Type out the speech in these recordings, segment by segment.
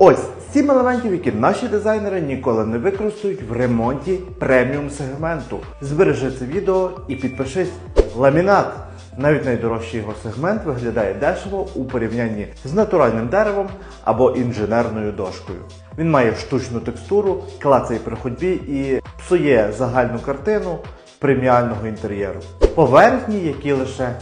Ось сім елементів, які наші дизайнери ніколи не використають в ремонті преміум сегменту. Збережи це відео і підпишись. Ламінат. Навіть найдорожчий його сегмент виглядає дешево у порівнянні з натуральним деревом або інженерною дошкою. Він має штучну текстуру, клацає при ходьбі і псує загальну картину преміального інтер'єру. Поверхні, які лише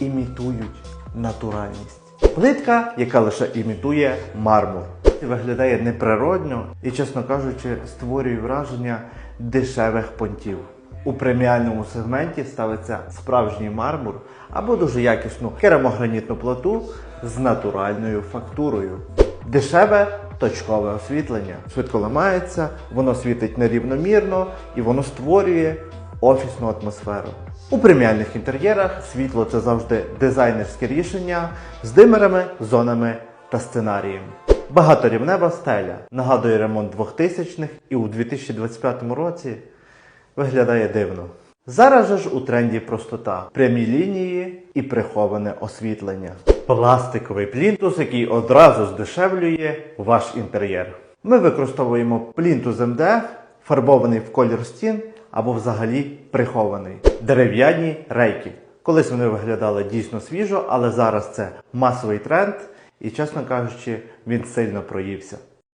імітують натуральність. Плитка, яка лише імітує мармур. Виглядає неприродньо і, чесно кажучи, створює враження дешевих понтів. У преміальному сегменті ставиться справжній мармур або дуже якісну керамогранітну плиту з натуральною фактурою. Дешеве точкове освітлення. Швидко ламається, воно світить нерівномірно і воно створює офісну атмосферу. У преміальних інтер'єрах світло це завжди дизайнерське рішення з димерами, зонами та сценарієм. Багаторівнева стеля нагадує ремонт 2000-х і у 2025 році виглядає дивно. Зараз же ж у тренді простота, прямі лінії і приховане освітлення. Пластиковий плінтус, який одразу здешевлює ваш інтер'єр. Ми використовуємо плінтус МДФ, фарбований в колір стін або взагалі прихований. Дерев'яні рейки. Колись вони виглядали дійсно свіжо, але зараз це масовий тренд і, чесно кажучи, він сильно проївся.